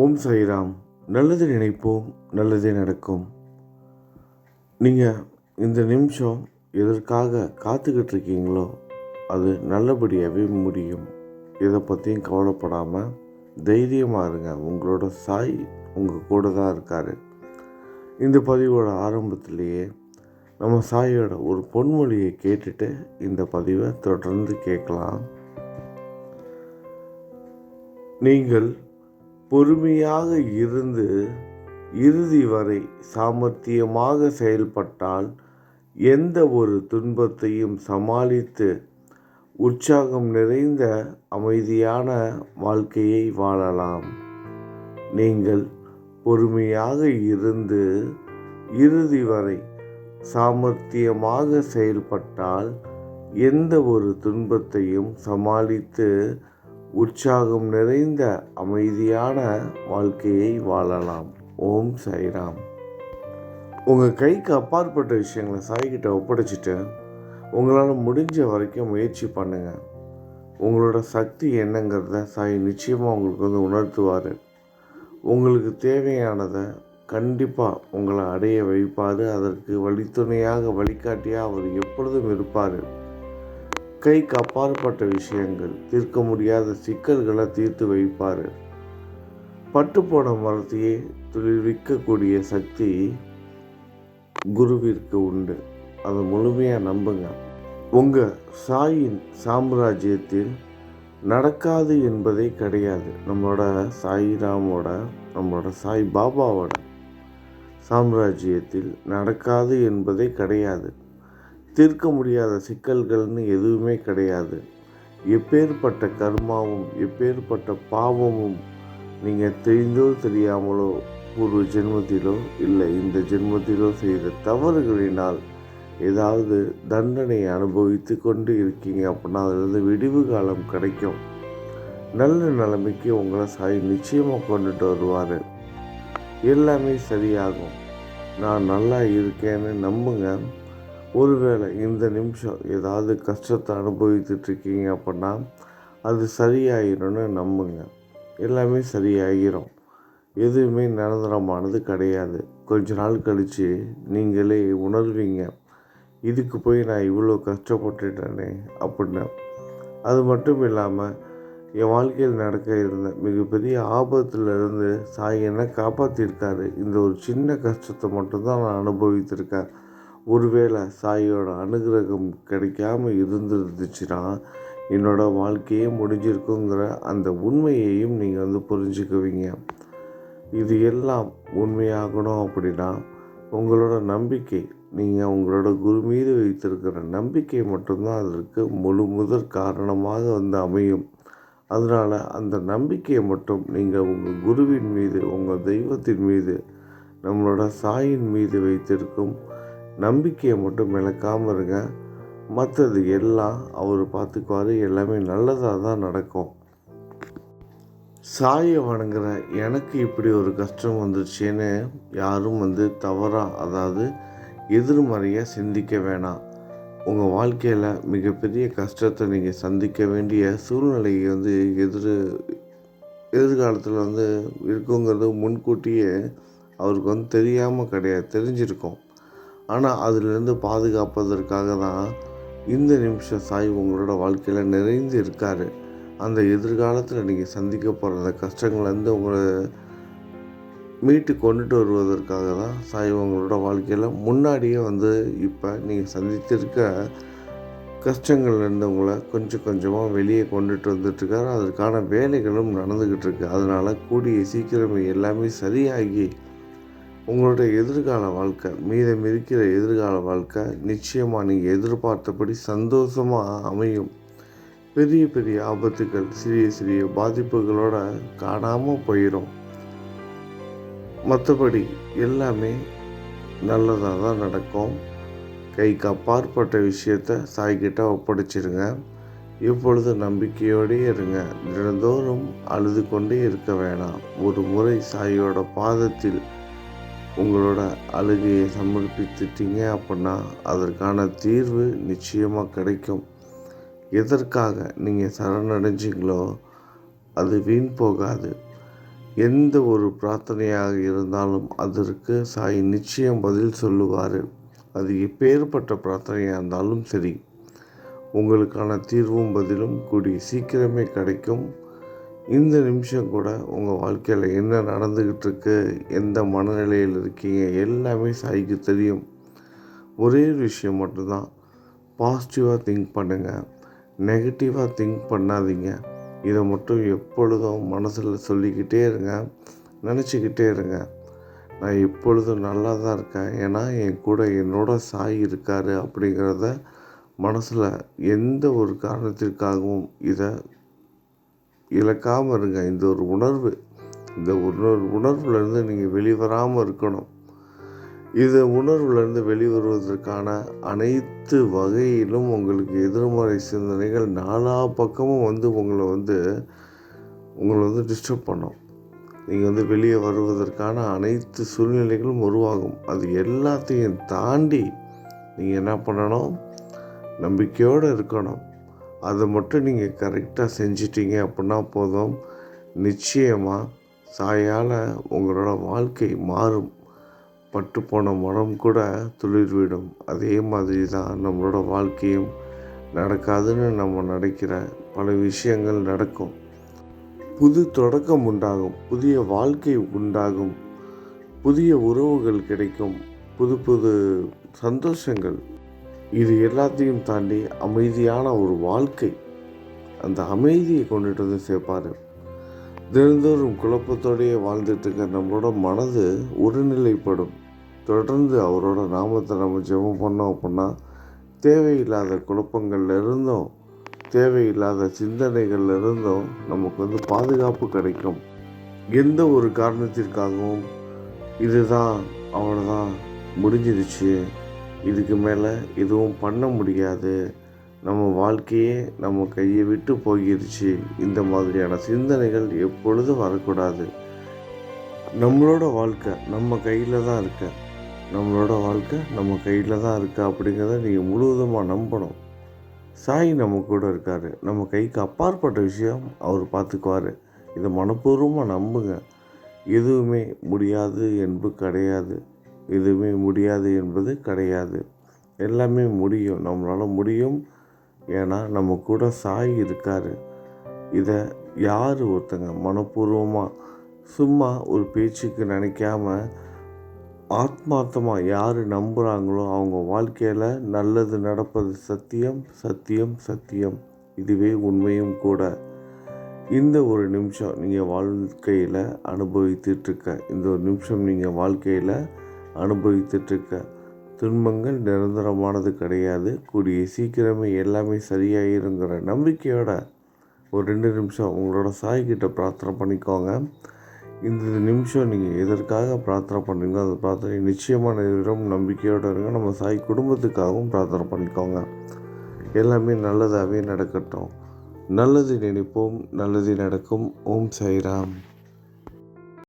ஓம் சாய்ராம். நல்லது நினைப்போம் நல்லதே நடக்கும். நீங்கள் இந்த நிமிஷம் எதற்காக காத்துக்கிட்டு இருக்கீங்களோ அது நல்லபடியாகவே முடியும். இதை பற்றியும் கவலைப்படாமல் தைரியமாக இருங்க. உங்களோட சாய் உங்கள் கூட தான் இருக்கார். இந்த பதிவோட ஆரம்பத்திலேயே நம்ம சாயோட ஒரு பொன்மொழியை கேட்டுட்டு இந்த பதிவை தொடர்ந்து கேட்கலாம். நீங்கள் பொறுமையாக இருந்து இறுதி வரை சாமர்த்தியமாக செயல்பட்டால் எந்த ஒரு துன்பத்தையும் சமாளித்து உற்சாகம் நிறைந்த அமைதியான வாழ்க்கையை வாழலாம். நீங்கள் பொறுமையாக இருந்து இறுதி வரை சாமர்த்தியமாக செயல்பட்டால் எந்த ஒரு துன்பத்தையும் சமாளித்து உற்சாகம் நிறைந்த அமைதியான வாழ்க்கையை வாழலாம். ஓம் சாய்ராம். உங்கள் கைக்கு அப்பாற்பட்ட விஷயங்களை சாய்கிட்ட ஒப்படைச்சிட்டு உங்களால் முடிஞ்ச வரைக்கும் முயற்சி பண்ணுங்கள் உங்களோட சக்தி என்னங்கிறத சாய் நிச்சயமாக உங்களுக்கு வந்து உணர்த்துவார். உங்களுக்கு தேவையானதை கண்டிப்பாக உங்களை அடைய வைப்பார். அதற்கு வழித்துணையாக வழிகாட்டியாக அவர் எப்பொழுதும் இருப்பார். கைக்கு அப்பாற்பட்ட விஷயங்கள். தீர்க்க முடியாத சிக்கல்களை தீர்த்து வைப்பார். பட்டுப்போன மரத்தையே துளிர்விக்கக்கூடிய சக்தி குருவிற்கு உண்டு. அதை முழுமையாக நம்புங்க. உங்கள் சாயின் சாம்ராஜ்யத்தில் நடக்காது என்பதே கிடையாது. நம்மளோட சாய்ராமோட நம்மளோட சாய் பாபாவோட சாம்ராஜ்யத்தில் நடக்காது என்பதே கிடையாது. தீர்க்க முடியாத சிக்கல்கள்னு எதுவுமே கிடையாது. எப்பேற்பட்ட கர்மாவும் எப்பேற்பட்ட பாவமும் நீங்கள் தெரிந்தோ தெரியாமலோ பூர்வ ஜென்மத்திலோ இல்லை இந்த ஜென்மத்திலோ செய்த தவறுகளினால் ஏதாவது தண்டனை அனுபவித்து கொண்டு இருக்கீங்க அப்படின்னா அதிலிருந்து விடிவு காலம் கிடைக்கும். நல்ல நிலைமைக்கு உங்களை சாய் நிச்சயமாக கொண்டுட்டு வருவார். எல்லாமே சரியாகும். நான் நல்லா இருக்கேன்னு நம்புங்க. ஒருவேளை இந்த நிமிஷம் ஏதாவது கஷ்டத்தை அனுபவித்துட்ருக்கீங்க அப்படின்னா அது சரியாயிரும்னு நம்புங்க. எல்லாமே சரியாகிரும் எதுவுமே நிரந்தரமானது கிடையாது. கொஞ்ச நாள் கழித்து நீங்களே உணர்வீங்க. இதுக்கு போய் நான் இவ்வளோ கஷ்டப்பட்டுட்டேனே அப்படின்னு. அது மட்டும் இல்லாமல் என் வாழ்க்கையில் நடக்க இருந்த மிகப்பெரிய ஆபத்துலேருந்து சாய் என்னை காப்பாற்றிருக்காரு இந்த ஒரு சின்ன கஷ்டத்தை மட்டும்தான் நான் அனுபவித்திருக்கேன். ஒருவேளை சாயோட அனுகிரகம் கிடைக்காம இருந்துருந்துச்சுன்னா என்னோட வாழ்க்கையே முடிஞ்சிருக்குங்கிற அந்த உண்மையையும் நீங்கள் வந்து புரிஞ்சுக்குவீங்க. இது எல்லாம் உண்மையாகணும் அப்படின்னா உங்களோட நம்பிக்கை நீங்கள் உங்களோட குரு மீது வைத்திருக்கிற நம்பிக்கை மட்டும்தான் அதற்கு முழு முதற் காரணமாக வந்து அமையும். அதனால் அந்த நம்பிக்கையை மட்டும் நீங்கள் உங்கள் குருவின் மீது உங்கள் தெய்வத்தின் மீது நம்மளோட சாயின் மீது வைத்திருக்கும் நம்பிக்கையை மட்டும் இழக்காமல் இருங்க. மற்றது எல்லாம் அவர் பார்த்துக்குவார் எல்லாமே நல்லதாக தான் நடக்கும். சாயை வணங்குற எனக்கு இப்படி ஒரு கஷ்டம் வந்துருச்சேன்னு யாரும் வந்து தவறாக அதாவது எதிர்மறையாக சிந்திக்க வேணாம். உங்கள் வாழ்க்கையில் மிகப்பெரிய கஷ்டத்தை நீங்கள் சந்திக்க வேண்டிய சூழ்நிலையை வந்து எதிர் எதிர்காலத்தில் வந்து இருக்குங்கிறது முன்கூட்டியே அவருக்கு வந்து தெரியாமல் கிடையாது தெரிஞ்சிருக்கும். ஆனால் அதிலிருந்து பாதுகாப்பதற்காக தான் இந்த நிமிஷம் சாய் உங்களோட வாழ்க்கையில் நிறைந்து இருக்கார். அந்த எதிர்காலத்தில் நீங்கள் சந்திக்க போகிற அந்த கஷ்டங்கள்லேருந்து உங்களை மீட்டு கொண்டுட்டு வருவதற்காக தான் சாய் உங்களோட வாழ்க்கையில் முன்னாடியே வந்து இப்போ நீங்கள் சந்தித்திருக்க கஷ்டங்கள்லேருந்து உங்களை கொஞ்சம் கொஞ்சமாக வெளியே கொண்டுட்டு வந்துட்டுருக்காரு. அதற்கான வேலைகளும் நடந்துக்கிட்டு இருக்கு அதனால் கூடிய சீக்கிரமே எல்லாமே சரியாகி உங்களுடைய எதிர்கால வாழ்க்கை மீதம் இருக்கிற எதிர்கால வாழ்க்கை நிச்சயமாக நீங்கள் எதிர்பார்த்தபடி சந்தோஷமாக அமையும். பெரிய பெரிய ஆபத்துகள் சிறிய சிறிய பாதிப்புகளோட காணாமல் போயிடும் மற்றபடி எல்லாமே நல்லதாக தான் நடக்கும். கைக்கு அப்பாற்பட்ட விஷயத்த சாய்கிட்ட ஒப்படைச்சிருங்க. இப்பொழுது நம்பிக்கையோடே இருங்க. தினந்தோறும் அழுது கொண்டே இருக்க வேணாம். ஒரு முறை சாயோட பாதத்தில் உங்களோட அழுகையை சமர்ப்பித்துட்டீங்க அப்படின்னா அதற்கான தீர்வு நிச்சயமாக கிடைக்கும். எதற்காக நீங்கள் சரணடைஞ்சிங்களோ அது வீண் போகாது. எந்த ஒரு பிரார்த்தனையாக இருந்தாலும் அதற்கு சாய் நிச்சயம் பதில் சொல்லுவார். அது எப்பேற்பட்ட பிரார்த்தனையாக இருந்தாலும் சரி. உங்களுக்கான தீர்வும் பதிலும் கூடிய சீக்கிரமே கிடைக்கும். இந்த நிமிஷம் கூட உங்கள் வாழ்க்கையில் என்ன நடந்துக்கிட்டு இருக்கு எந்த மனநிலையில் இருக்கீங்க எல்லாமே சாய்க்கு தெரியும். ஒரே விஷயம் மட்டும்தான். பாசிட்டிவாக திங்க் பண்ணுங்கள் நெகட்டிவாக திங்க் பண்ணாதீங்க. இதை மட்டும் எப்பொழுதும் மனசில் சொல்லிக்கிட்டே இருங்க. நினச்சிக்கிட்டே இருங்க. நான் எப்பொழுதும் நல்லா தான் இருக்கேன். ஏன்னா என் கூட என்னோட சாய் இருக்கார் அப்படிங்கிறத மனசில் எந்த ஒரு காரணத்திற்காகவும் இதை இழக்காமல் இருங்க. இந்த ஒரு உணர்வு இந்த ஒரு உணர்வுலேருந்து நீங்கள் வெளிவராமல் இருக்கணும். இது உணர்வுலேருந்து வெளிவருவதற்கான அனைத்து வகையிலும் உங்களுக்கு எதிர்மறை சிந்தனைகள் நாலா பக்கமும் வந்து உங்களை வந்து உங்களை வந்து டிஸ்டர்ப் பண்ணும். நீங்கள் வந்து வெளியே வருவதற்கான அனைத்து சூழ்நிலைகளும் உருவாகும். அது எல்லாத்தையும் தாண்டி நீங்கள் என்ன பண்ணணும்? நம்பிக்கையோடு இருக்கணும். அதை மட்டும் நீங்கள் கரெக்டாக செஞ்சிட்டீங்க அப்படின்னா போதும். நிச்சயமாக சாயால் உங்களோட வாழ்க்கை மாறும். பட்டு போன மரம் கூட துளிர்விடும் அதே மாதிரி தான் நம்மளோட வாழ்க்கையும் நடக்காதுன்னு நம்ம நினைக்கிற பல விஷயங்கள் நடக்கும். புது தொடக்கம் உண்டாகும். புதிய வாழ்க்கை உண்டாகும். புதிய உறவுகள் கிடைக்கும். புது புது சந்தோஷங்கள் இது எல்லாத்தையும் தாண்டி அமைதியான ஒரு வாழ்க்கை. அந்த அமைதியை கொண்டுட்டு வந்து சேர்ப்பார். தினந்தோறும் குழப்பத்தோடையே வாழ்ந்துட்டு இருக்க நம்மளோட மனது ஒருநிலைப்படும். தொடர்ந்து அவரோட நாமத்தை நம்ம ஜெபம் பண்ணோம் அப்படின்னா தேவையில்லாத குழப்பங்கள்ல இருந்தும் தேவையில்லாத சிந்தனைகள்ல இருந்தும் நமக்கு வந்து பாதுகாப்பு கிடைக்கும். எந்த ஒரு காரணத்திற்காகவும் இதுதான் அவ்வளோதான் முடிஞ்சிருச்சு. இதுக்கு மேலே எதுவும் பண்ண முடியாது. நம்ம வாழ்க்கையே நம்ம கையை விட்டு போகிருச்சு. இந்த மாதிரியான சிந்தனைகள் எப்பொழுதும் வரக்கூடாது. நம்மளோட வாழ்க்கை நம்ம கையில் தான் இருக்க. நம்மளோட வாழ்க்கை நம்ம கையில் தான் இருக்கா அப்படிங்கிறத நீங்கள் முழுவதுமாக நம்பணும். சாய் நம்ம கூட இருக்கார். நம்ம கைக்கு அப்பாற்பட்ட விஷயம் அவர் பார்த்துக்குவார் இதை மனப்பூர்வமாக நம்புங்க. எதுவுமே முடியாது என்பது கிடையாது. எதுவுமே முடியாது என்பது கிடையாது. எல்லாமே முடியும். நம்மளால் முடியும். ஏன்னா நம்ம கூட சாய் இருக்கார். இதை யார் ஒருத்தங்க? மனப்பூர்வமாக சும்மா ஒரு பேச்சுக்கு நினைக்காம ஆத்மார்த்தமாக யார் நம்புகிறாங்களோ அவங்க வாழ்க்கையில் நல்லது நடப்பது சத்தியம் சத்தியம் சத்தியம். இதுவே உண்மையும் கூட. இந்த ஒரு நிமிஷம் நீங்கள் வாழ்க்கையில் அனுபவித்துட்ருக்க இந்த ஒரு நிமிஷம் நீங்கள் வாழ்க்கையில் அனுபவித்துட்ருக்க துன்பங்கள் நிரந்தரமானது கிடையாது. கூடிய சீக்கிரமே எல்லாமே சரியாயிருங்கிற நம்பிக்கையோட ஒரு ரெண்டு நிமிஷம் உங்களோட சாய்கிட்ட பிரார்த்தனை பண்ணிக்கோங்க. இந்த நிமிஷம் நீங்கள் எதற்காக பிரார்த்தனை பண்ணுறீங்களோ அந்த பிரார்த்தனை நிச்சயமாக நிறைவேறும். நம்பிக்கையோடு இருங்க. நம்ம சாய் குடும்பத்துக்காகவும் பிரார்த்தனை பண்ணிக்கோங்க. எல்லாமே நல்லதாகவே நடக்கட்டும். நல்லது நினைப்போம். நல்லது நடக்கும். ஓம் சாய்ராம்.